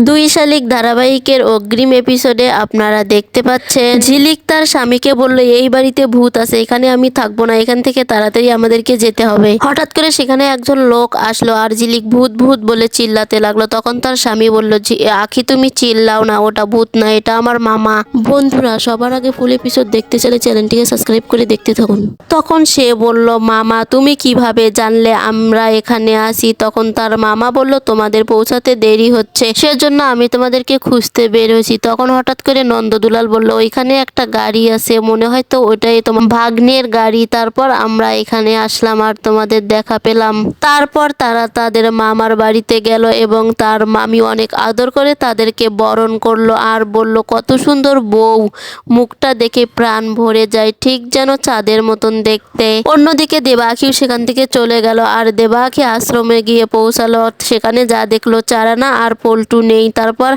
দুই শালিক ধারাবাহিকের অগ্রিম এপিসোডে আপনারা দেখতে পাচ্ছেন। ঝিলিক তার স্বামীকে বলল, এই বাড়িতে ভূত আছে, এখানে আমি থাকব না, এখান থেকে তাড়াতাড়ি আমাদেরকে যেতে হবে। হঠাৎ করে সেখানে একজন লোক আসলো, আর ঝিলিক ভূত ভূত বলে চিল্লাতে লাগল। তখন তার স্বামী বলল, "ঝি- আখি তুমি চিল্লাও না, ওটা ভূত না, এটা আমার মামা। বন্ধুরা, সবার আগে ফুল এপিসোড দেখতে চাইলে চ্যানেলটিকে সাবস্ক্রাইব করে দেখতে থাকুন। তখন সে বলল, মামা, তুমি কীভাবে জানলে আমরা এখানে আসি তখন তার মামা বলল, তোমাদের পৌঁছাতে দেরি হচ্ছে, সেজন্য আমি তোমাদেরকে খুঁজতে বের হয়েছি তখন হঠাৎ করে নন্দদুলাল বলল, ওইখানে একটা গাড়ি আছে, মনে হয় তো ওটাই তোমার ভাগ্নের গাড়ি। তারপর আমরা এখানে আসলাম আর তোমাদের দেখা পেলাম। তারপর তারা তাদের মামার বাড়িতে গেল এবং তার মামি অনেক আদর করে তাদেরকে বরণ করল আর বলল, কত সুন্দর বউ, মুখটা দেখে প্রাণ ভরে যায়, ঠিক যেন চাঁদের মতন দেখতে। অন্যদিকে দেবাখিও সেখান থেকে চলে গেল আর দেবাখি আশ্রমে গিয়ে পৌঁছালো। সেখানে যা দেখল চারানা আর পল্টু নেই। তারপর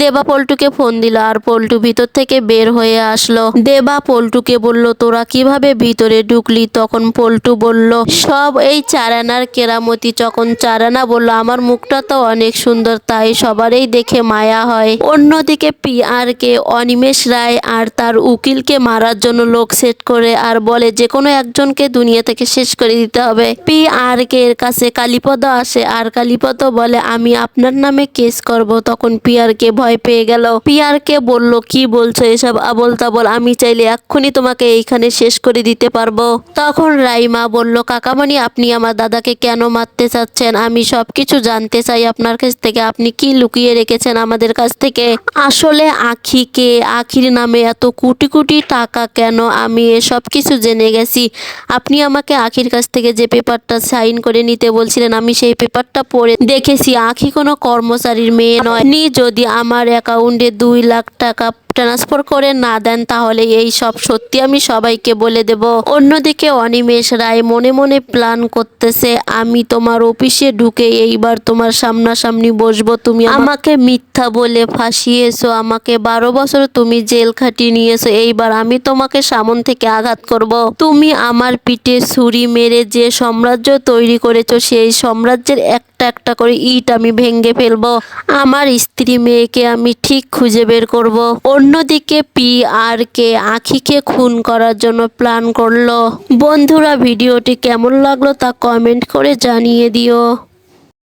দেবা পল্টুকে ফোন দিল আর পল্টু ভিতর থেকে বের হয়ে আসলো। দেবা পল্টুকে বলল, তোরা কীভাবে ভিতরে ঢুকলি? তখন পল্টু বলল, সব এই চারানার কেরামতি। যখন চারানা বলল, আমার মুখটা তো অনেক সুন্দর, তাই সবারই দেখে মায়া হয়। অন্যদিকে পি আর কে অনিমেষ রায় আর তার উকিলকে মারার জন্য লোক সেট করে আর বলে যে কোনো একজনকে দুনিয়া থেকে শেষ করে দিতে হবে। পি আর কে এর কাছে কালীপদ আসে আর কালীপদ বলে, আমি আপনার নামে কেস করব তখন পি আর কে ভয় পেয়ে গেল। পি আর কে বলল, কি বলছো এসব আবল তাবল আমি চাইলে এক্ষুনি তোমাকে এইখানে শেষ করে দিতে পারব। তখন রাইমা বলল, কাকামণি, আপনি আমার দাদাকে কেন মারতে চাচ্ছেন? আমি সবকিছু জানতে চাই আপনার কাছ থেকে। আপনি কি লুকিয়ে রেখেছেন আমাদের কাছ থেকে? আসলে আখিকে, আখির নামে এত কোটি কোটি টাকা কেন? আমি সব কিছু জেনে গেছি। আপনি আমাকে আখির কাছ থেকে যে পেপারটা সাইন করে নিতে বলছিলেন, আমি সেই পেপারটা পড়ে দেখেছি। আখি কোনো কর্মচারীর মেয়ে নয়। নি যদি আমার অ্যাকাউন্টে দুই লাখ টাকা ট্রান্সফার করে না দেন, তাহলে এই সব সত্যি আমি সবাইকে বলে দেব। অন্যদিকে অনিমেষ রায় মনে মনে প্ল্যান করতেছে, আমি তোমার অফিসে ঢুকে এইবার তোমার সামনাসামনি বসবো। তুমি আমাকে মিথ্যা বলে ফাঁসিয়েছো, আমাকে বারো বছর তুমি জেল খাটিয়ে নিয়েছো, এইবার আমি তোমাকে সামন থেকে আঘাত করব। তুমি আমার পিঠে ছুরি মেরে যে সাম্রাজ্য তৈরি করেছ, সেই সাম্রাজ্যের একটা একটা করে ইট আমি ভেঙে ফেলব। আমার স্ত্রী মেয়েকে আমি ঠিক খুঁজে বের করব। অন্যদিকে পি আর কে আখিকে খুন করার জন্য প্ল্যান করল। বন্ধুরা, ভিডিওটি কেমন লাগল তা কমেন্ট করে জানিয়ে দিও।